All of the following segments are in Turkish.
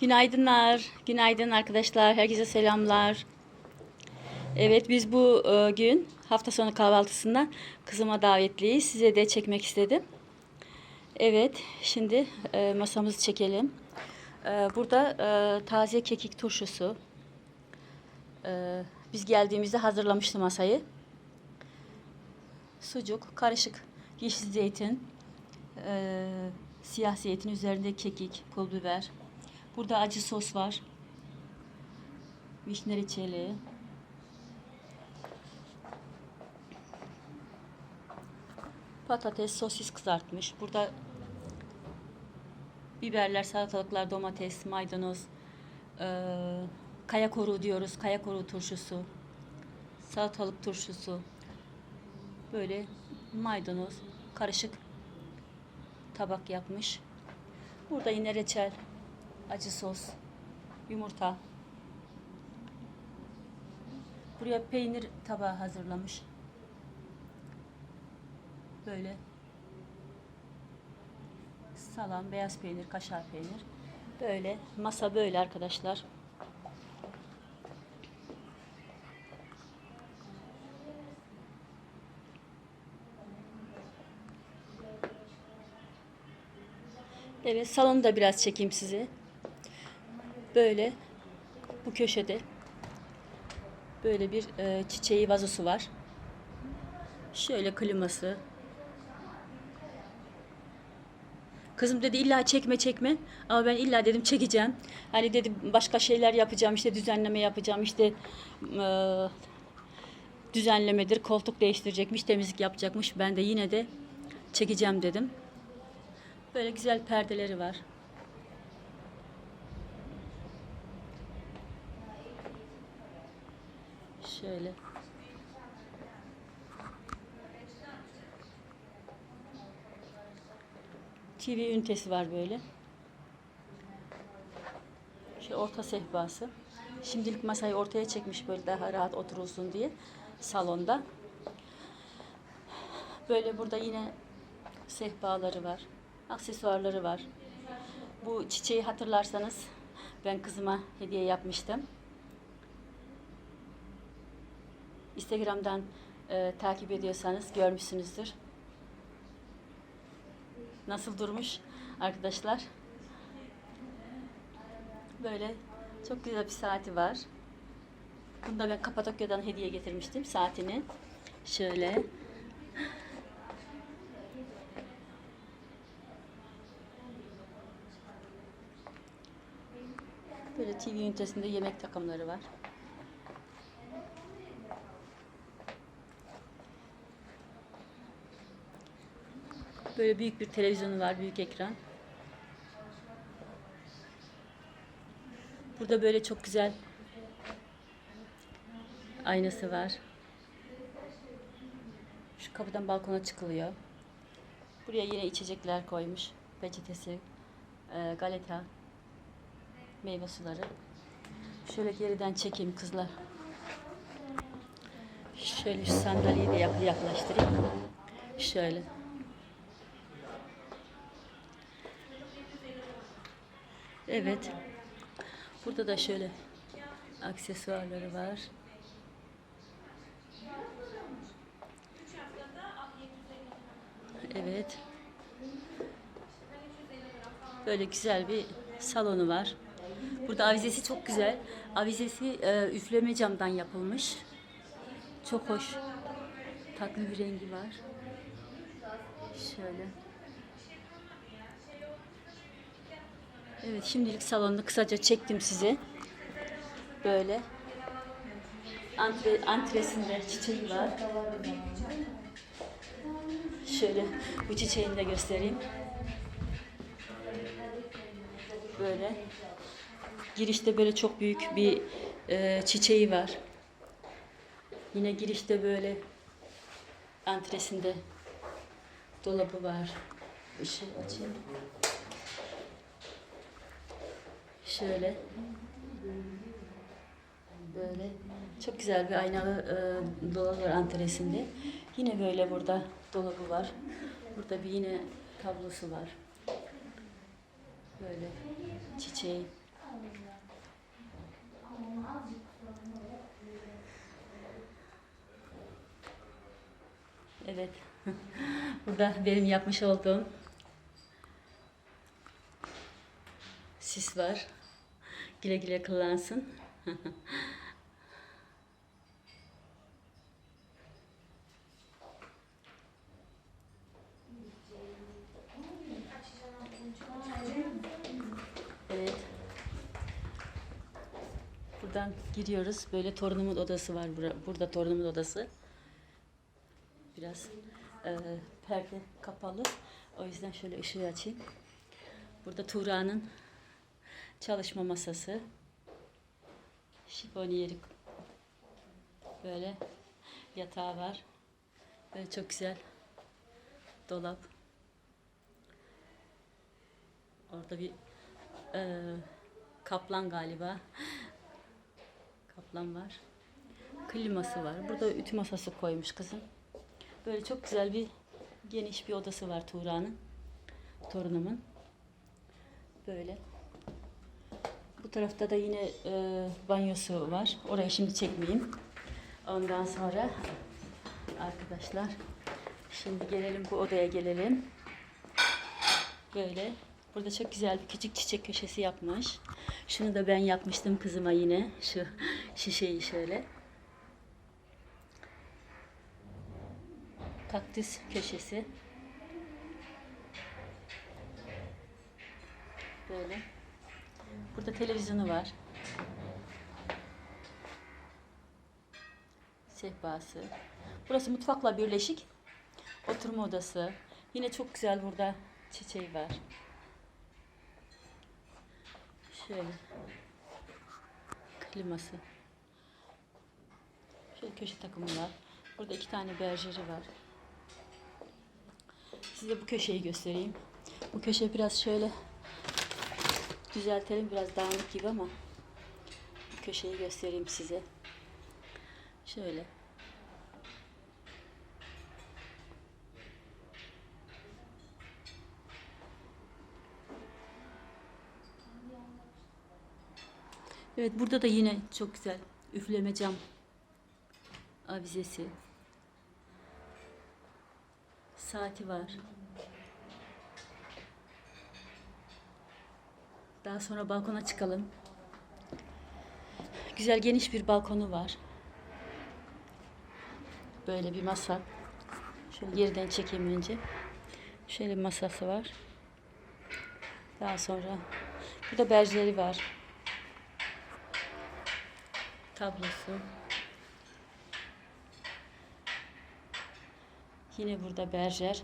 Günaydınlar, günaydın arkadaşlar. Herkese selamlar. Evet biz bu e, gün hafta sonu kahvaltısında kızıma davetliyiz. Size de çekmek istedim. Evet, şimdi e, masamızı çekelim. E, burada taze kekik turşusu. Biz geldiğimizde hazırlamıştı masayı. Sucuk, karışık yeşil zeytin, siyah zeytin üzerinde kekik, pul biber. Burada acı sos var. Vişne reçeli. Patates, sosis kızartmış. Burada biberler, salatalıklar, domates, maydanoz, eee, kaya koruğu diyoruz. Kaya koruğu turşusu, salatalık turşusu. Böyle maydanoz, karışık tabak yapmış. Burada yine reçel, acı sos, yumurta. Buraya peynir tabağı hazırlamış. Böyle salam, beyaz peynir, kaşar peynir. Böyle masa böyle arkadaşlar. Evet, salonu da biraz çekeyim size. Böyle bu köşede böyle bir e, çiçeği vazosu var. Şöyle kliması. Kızım dedi illa çekme çekme ama ben illa dedim çekeceğim. Hani dedi başka şeyler yapacağım işte düzenleme yapacağım işte e, düzenlemedir koltuk değiştirecekmiş temizlik yapacakmış ben de yine de çekeceğim dedim. Böyle güzel perdeleri var. Şöyle. TV ünitesi var böyle. Şu orta sehpası. Şimdilik masayı ortaya çekmiş böyle daha rahat oturulsun diye salonda. Böyle burada yine sehpaları var. Aksesuarları var. Bu çiçeği hatırlarsanız ben kızıma hediye yapmıştım. Instagram'dan e, takip ediyorsanız görmüşsünüzdür. Nasıl durmuş arkadaşlar? Böyle çok güzel bir saati var. Bunu da ben Kapadokya'dan hediye getirmiştim saatini. Şöyle. Böyle TV ünitesinde yemek takımları var. Böyle büyük bir televizyonu var, büyük ekran. Burada böyle çok güzel aynası var. Şu kapıdan balkona çıkılıyor. Buraya yine içecekler koymuş. Peçetesi, e, galeta, meyve suları. Şöyle geriden çekeyim kızlar. Şöyle şu sandalyeyi de yak- yaklaştırayım. Şöyle. Evet. Burada da şöyle aksesuarları var. Evet. Böyle güzel bir salonu var. Burada avizesi çok güzel. Avizesi e, üfleme camdan yapılmış. Çok hoş. Tatlı bir rengi var. Şöyle. Evet şimdilik salonunu kısaca çektim size. Böyle. Antre, antresinde çiçeği var. Şöyle bu çiçeğini de göstereyim. Böyle. Girişte böyle çok büyük bir e, çiçeği var. Yine girişte böyle antresinde dolabı var. Işığı açayım şöyle böyle çok güzel bir aynalı e, dolap var antresinde. Yine böyle burada dolabı var. Burada bir yine tablosu var. Böyle çiçeği. Evet. Burada benim yapmış olduğum sis var. Güle güle kullansın. Evet. Buradan giriyoruz. Böyle torunumun odası var. bura- Burada torunumun odası. Biraz e, perde kapalı. O yüzden şöyle ışığı açayım. Burada Tuğra'nın çalışma masası. Şifoniyeri. Böyle yatağı var. Böyle çok güzel dolap. Orada bir e, kaplan galiba. Kaplan var. Kliması var. Burada ütü masası koymuş kızım. Böyle çok güzel bir geniş bir odası var Tuğra'nın. Torunumun. Böyle. Bu tarafta da yine e, banyosu var. Orayı şimdi çekmeyeyim. Ondan sonra arkadaşlar şimdi gelelim bu odaya gelelim. Böyle. Burada çok güzel bir küçük çiçek köşesi yapmış. Şunu da ben yapmıştım kızıma yine. Şu şişeyi şöyle. Kaktüs köşesi. Böyle. Burada televizyonu var. Sehpası. Burası mutfakla birleşik. Oturma odası. Yine çok güzel burada çiçeği var. Şöyle. Kliması. Şöyle köşe takımı var. Burada iki tane berjeri var. Size bu köşeyi göstereyim. Bu köşe biraz şöyle düzeltelim. Biraz dağınık gibi ama köşeyi göstereyim size. Şöyle. Evet burada da yine çok güzel üfleme cam avizesi. Saati var. Daha sonra balkona çıkalım. Güzel geniş bir balkonu var. Böyle bir masa. Şöyle yerden çekeyim önce. Şöyle bir masası var. Daha sonra burada berjeri var. Tablosu. Yine burada berjer.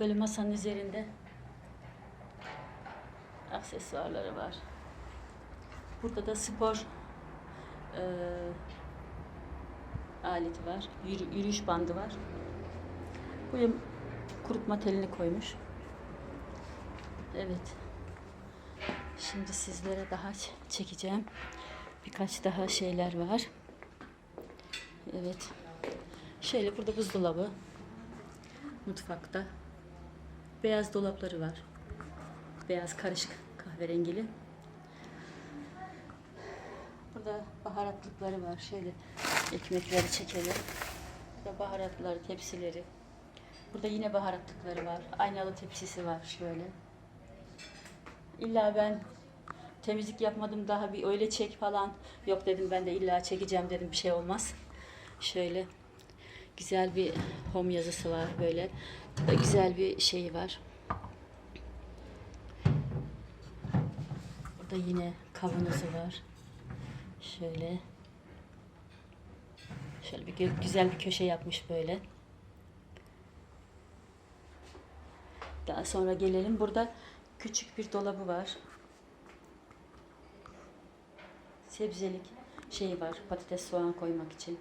Böyle masanın üzerinde aksesuarları var. Burada da spor eee aleti var. Yürü- yürüyüş bandı var. Buraya kurutma telini koymuş. Evet. Şimdi sizlere daha çekeceğim. Birkaç daha şeyler var. Evet. Şöyle burada buzdolabı. Mutfakta. Beyaz dolapları var. Beyaz karışık kahverengili. Burada baharatlıkları var. Şöyle ekmekleri çekelim. Burada baharatları, tepsileri. Burada yine baharatlıkları var. Aynalı tepsisi var şöyle. İlla ben temizlik yapmadım daha bir öyle çek falan. Yok dedim ben de illa çekeceğim dedim bir şey olmaz. Şöyle güzel bir home yazısı var böyle. Burada güzel bir şey var. Burada yine kavanozu var. Şöyle. Şöyle bir güzel bir köşe yapmış böyle. Daha sonra gelelim. Burada küçük bir dolabı var. Sebzelik şey var. Patates, soğan koymak için.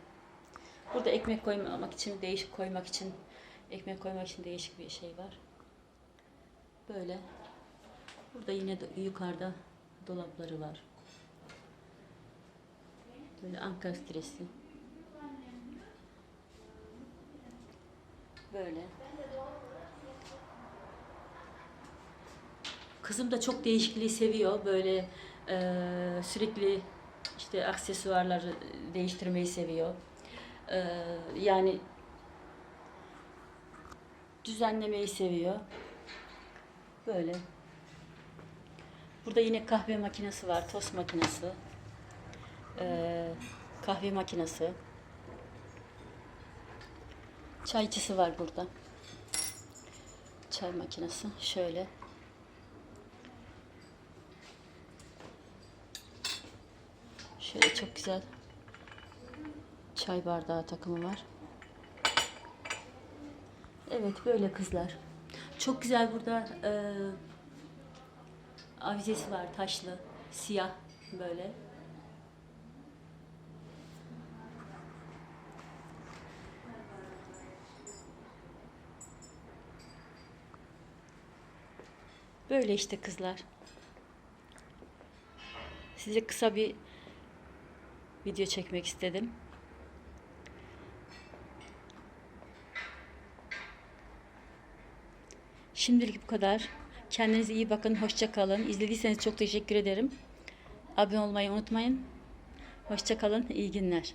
Burada ekmek koymak için, değişik koymak için, ekmek koymak için değişik bir şey var. Böyle. Burada yine de yukarıda dolapları var. Böyle Ankara stresi. Böyle. Kızım da çok değişikliği seviyor. Böyle eee, sürekli işte aksesuarları değiştirmeyi seviyor. Eee, yani düzenlemeyi seviyor. Böyle. Burada yine kahve makinesi var, tost makinesi. Ee, kahve makinesi. Çaycısı var burada. Çay makinesi şöyle. Şöyle çok güzel çay bardağı takımı var. Evet böyle kızlar. Çok güzel burada e, avizesi var taşlı, siyah böyle. Böyle işte kızlar. Size kısa bir video çekmek istedim. Şimdilik bu kadar. Kendinize iyi bakın. Hoşça kalın. İzlediyseniz çok teşekkür ederim. Abone olmayı unutmayın. Hoşça kalın. İyi günler.